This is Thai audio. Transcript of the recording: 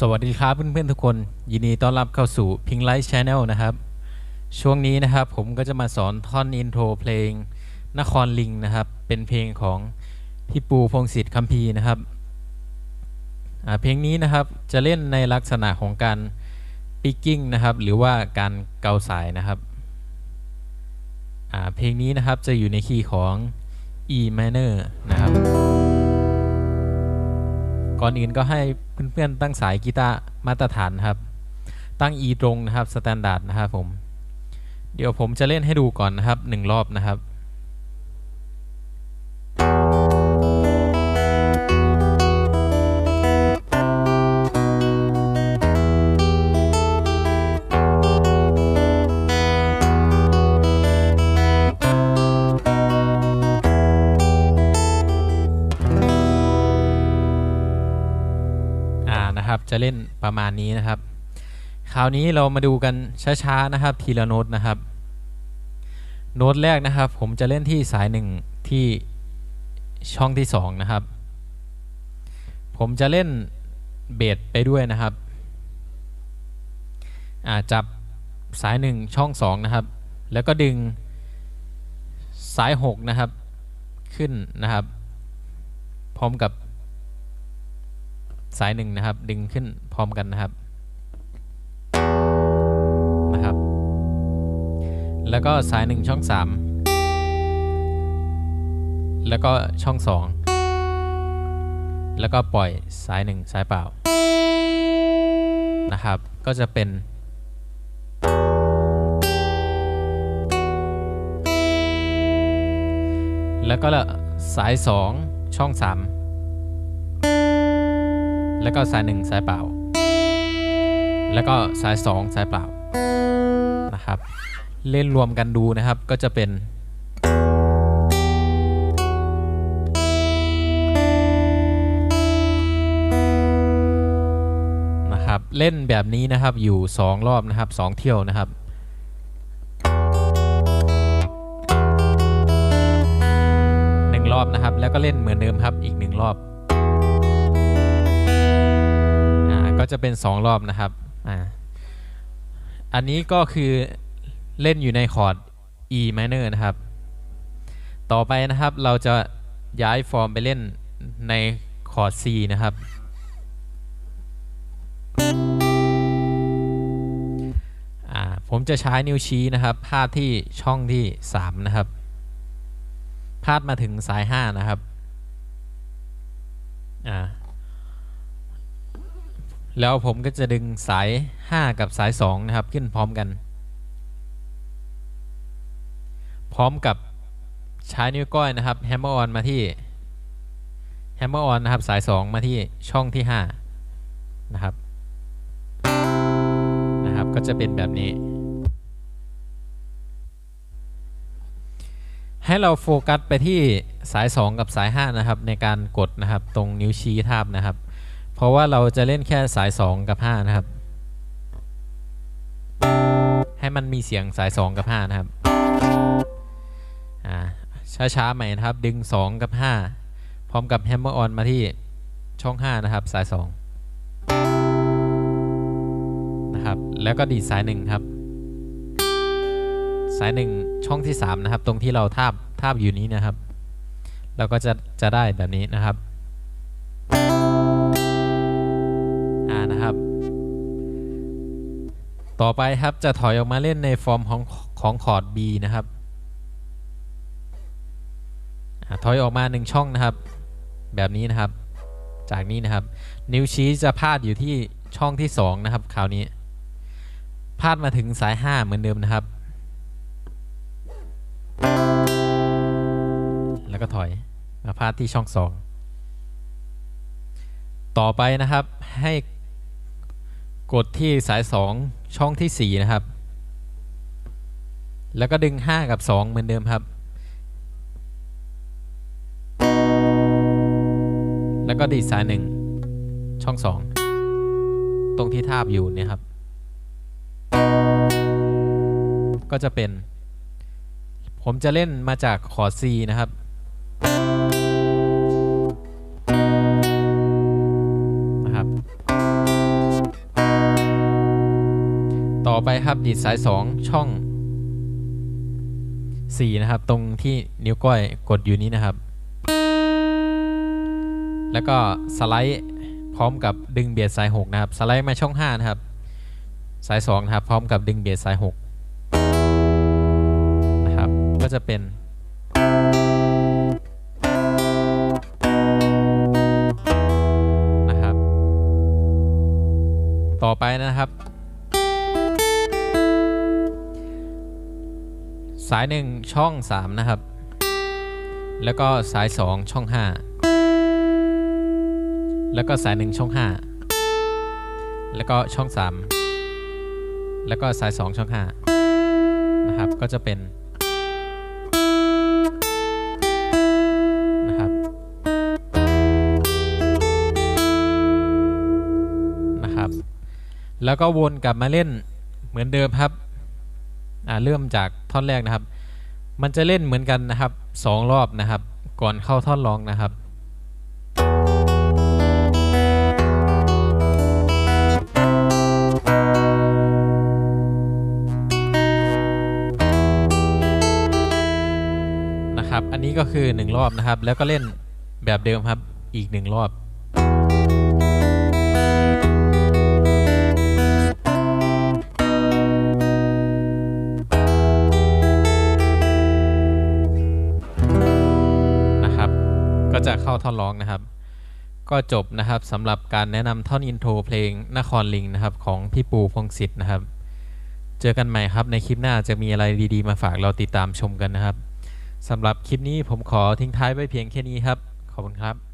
สวัสดีครับเพื่อนๆทุกคน ยินดีต้อนรับเข้าสู่พิงไลท์ช n แนลนะครับ ช่วงนี้นะครับผมก็จะมาสอนท่อนอินโทรเพลงนครลิงนะครับ เป็นเพลงของพี่ปูพงศิษฐ์คัมภีร์นะครับเพลงนี้นะครับจะเล่นในลักษณะของการปิกกิ้งนะครับ หรือว่าการเกาสายนะครับเพลงนี้นะครับจะอยู่ในคีย์ของ E minor นะครับ ก่อนอื่นก็ให้เพื่อนๆตั้งสายกีตาร์มาตรฐานครับ ตั้ง E ตรงนะครับสแตนดาร์ดนะครับผม เดี๋ยวผมจะเล่นให้ดูก่อนนะครับหนึ่งรอบนะครับ จะเล่นประมาณนี้นะครับ คราวนี้เรามาดูกันช้าๆนะครับ ทีละโน้ตนะครับ โน้ตแรกนะครับ ผมจะเล่นที่สายหนึ่งที่ช่องที่สองนะครับ ผมจะเล่นเบสไปด้วยนะครับจับสายหนึ่งช่องสองนะครับ แล้วก็ดึงสายหกนะครับขึ้นนะครับ พร้อมกับ สายหนึ่งนะครับ ดึงขึ้นพร้อมกันนะครับนะครับ แล้วก็สายหนึ่งช่องสามแล้วก็ช่องสองแล้วก็ปล่อยสายหนึ่งสายเปล่านะครับ ก็จะเป็นแล้วก็ละสายสองช่องสาม แล้วก็สายหนึ่งสายเปล่า แล้วก็สายสองสายเปล่านะครับ เล่นรวมกันดูนะครับก็จะเป็นนะครับเล่นแบบนี้นะครับอยู่ 2 รอบนะครับ 2 เที่ยวนะครับหนึ่งรอบนะครับ แล้วก็เล่นเหมือนเดิมครับอีกหนึ่งรอบ จะเป็น 2 รอบนะครับอ่าอันนี้ก็คือเล่นอยู่ในคอร์ด E minor นะครับ ต่อไปนะครับเราจะย้ายฟอร์มไปเล่นในคอร์ด C นะครับอ่าผมจะใช้นิ้วชี้นะครับ พาดที่ช่องที่ 3 นะครับ พาดมาถึงสาย 5 นะครับ อ่า แล้วผมก็จะดึงสาย 5 กับสาย 2 นะครับ ขึ้นพร้อมกัน พร้อมกับใช้นิ้วก้อยนะครับแฮมเมอร์ออนมาที่แฮมเมอร์ออนนะครับสาย 2 มาที่ช่องที่ 5 นะครับนะครับก็จะเป็นแบบนี้ ให้เราโฟกัสไปที่สาย 2 กับสาย 5 นะครับ ในการกดนะครับตรงนิ้วชี้ทาบนะครับ เพราะว่าเราจะเล่นแค่สาย 2 กับ 5 นะครับ ให้มันมีเสียงสาย 2 กับ 5 นะครับอ่าช้าๆใหม่นะครับ ดึง 2 กับ 5 พร้อมกับแฮมเมอร์ออนมาที่ช่อง 5 นะครับ สาย 2 นะครับ แล้วก็ดีดสาย 1 ครับ สาย 1 ช่องที่ 3 นะครับ ตรงที่เราทาบทาบอยู่นี้นะครับ เราก็จะจะได้แบบนี้นะครับานะครับ ต่อไปครับจะถอยออกมาเล่นในฟอร์มของของคอร์ด B นะครับอถอยออกมาหนึ่งช่องนะครับ แบบนี้นะครับ จากนี้นะครับ นิ้วชี้จะพาดอยู่ที่ช่องที่ 2 นะครับคราวนี้ พาดมาถึงสาย 5 เหมือนเดิมนะครับ แล้วก็ถอยมาพาดที่ช่อง 2 ต่อไปนะครับให้ กดที่สาย 2 ช่องที่ 4 นะครับ แล้วก็ดึง 5 กับ 2 เหมือนเดิมครับ แล้วก็ดีดสาย 1 ช่อง 2 ตรงที่ทาบอยู่เนี่ยครับ ก็จะเป็น ผมจะเล่นมาจากคอร์ C นะครับ ไปครับดีดสาย 2 ช่อง 4 นะครับ ตรงที่นิ้วก้อยกดอยู่นี้นะครับ แล้วก็สไลด์พร้อมกับดึงเบียดสาย 6 นะครับ สไลด์มาช่อง 5 นะครับ สาย 2 นะครับ พร้อมกับดึงเบียดสาย 6 นะครับ ก็จะเป็นนะครับต่อไปนะครับาย1ช่อง 3 นะครับ แล้วก็สาย 2 ช่อง 5 แล้วก็สาย 1 ช่อง 5 แล้วก็ช่อง 3 แล้วก็สาย 2 ช่อง 5 นะครับ ก็จะเป็นนะครับนะครับ แล้วก็วนกลับมาเล่นเหมือนเดิมครับอ่าเริ่มจากท่อนแรกนะครับ มันจะเล่นเหมือนกันนะครับสองรอบนะครับ ก่อนเข้าท่อนร้องนะครับนะครับ อันนี้ก็คือหนึ่งรอบนะครับ แล้วก็เล่นแบบเดิมครับอีกหนึ่งรอบ ท่อนร้องนะครับ ก็จบนะครับสำหรับการแนะนำท่อนอินโทรเพลงนครลิงนะครับของพี่ปูพงศิษฐ์นะครับ เจอกันใหม่ครับในคลิปหน้าจะมีอะไรดีๆ มาฝากเราติดตามชมกันนะครับสำหรับคลิปนี้ผมขอทิ้งท้ายไว้เพียงแค่นี้ครับ ขอบคุณครับ